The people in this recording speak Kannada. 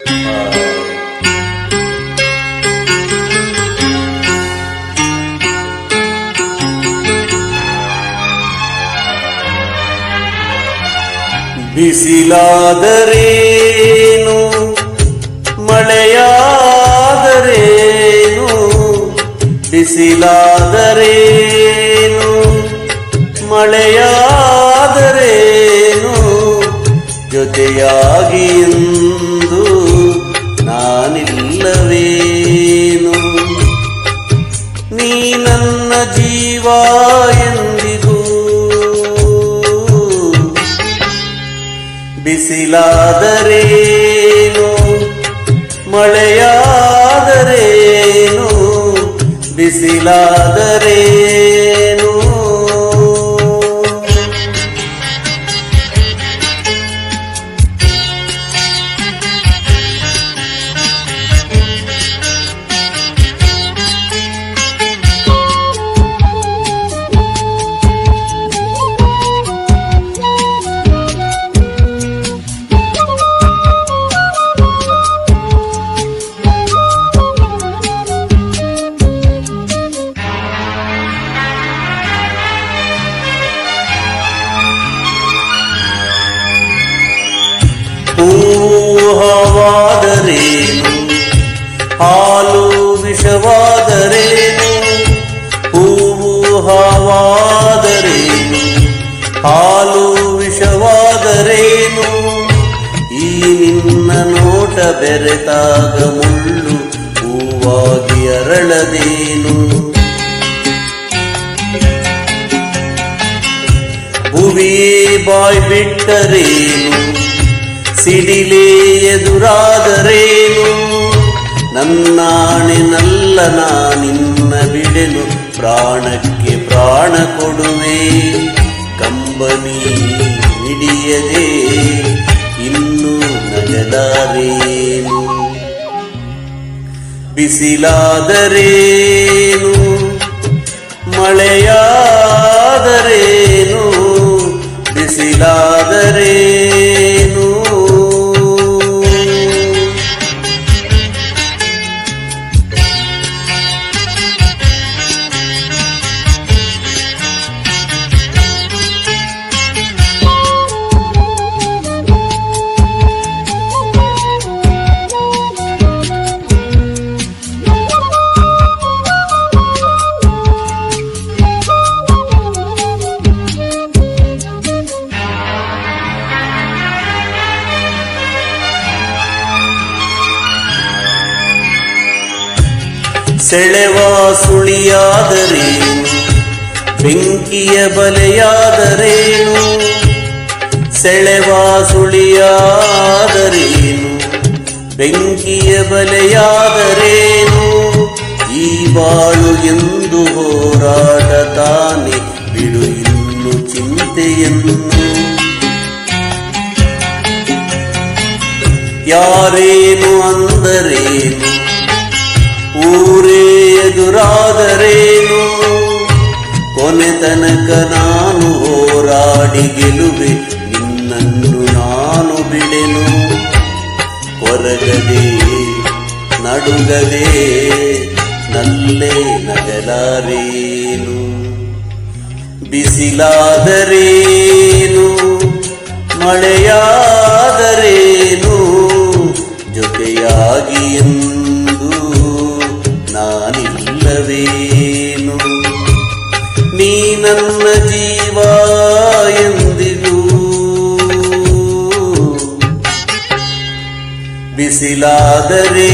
ಬಿಸಿಲಾದರೇನು? ಮಳೆಯಾದರೇನು? ಬಿಸಿಲಾದರೇನು? ಮಳೆಯಾದರೇನು? ಜೊತೆಯಾಗಿ ಬಿಸಿಲಾದರೇನು ಮಳೆಯಾದರೇನು? ಬಿಸಿಲಾದರೇನು? ಹೂಹವಾದರೇನು ಹಾಲು ವಿಷವಾದರೇನು ಹೂವು ಹಾವಾದರೇನು ಹಾಲು ವಿಷವಾದರೇನು ಈ ನಿನ್ನ ನೋಟ ಬೆರೆತಾಗ ಮುಳ್ಳು ಹೂವಾಗಿ ಅರಳದೇನು? ಭುವಿಯೇ ಬಾಯ್ ಬಿಟ್ಟರೇನು? ಸಿಡಿಲೇ ಎದುರಾದರೇನು? ನನ್ನಾಣೆನಲ್ಲ ನಿನ್ನ ಬಿಡೆನು ಪ್ರಾಣಕ್ಕೆ ಪ್ರಾಣ ಕೊಡುವೆ. ಕಂಬನಿ ಹಿಡಿಯದೆ ಇನ್ನು ನಗಲಾರೇನು? ಬಿಸಿಲಾದರೇನು? ಮಳೆಯಾದರೇನು ಸೆಳೆವ ಸುಳಿಯಾದರೇನು ಬೆಂಕಿಯ ಬಲೆಯಾದರೇನು ಸೆಳೆವ ಸುಳಿಯಾದರೇನು, ಬೆಂಕಿಯ ಬಲೆಯಾದರೇನು, ಈ ಬಾಳು ಎಂದು ಹೋರಾಟ ತಾನೆ, ಬಿಡು ಇನ್ನು ಚಿಂತೆಯನ್ನು. ಯಾರೇನು ಅಂದರೇನು ಎದುರಾದರೇನು? ಕೊನೆ ತನಕ ನಾನು ಹೋರಾಡಿ ಗೆಲುವೆ, ನಿನ್ನನ್ನು ನಾನು ಬಿಡೆನು. ಹೊರಗದೆ, ನಡುಗದೆ, ನಲ್ಲೇ ನಗಲಾರೇನು? ಬಿಸಿಲಾದರೇನು? ಮಳೆಯಾದರೇನು? ಜೊತೆಯಾಗಿ ನಾನಿಲ್ಲವೇನು ನೀ ನನ್ನ ಜೀವ ಎಂದಿಗೂ ಬಿಸಿಲಾದರೆ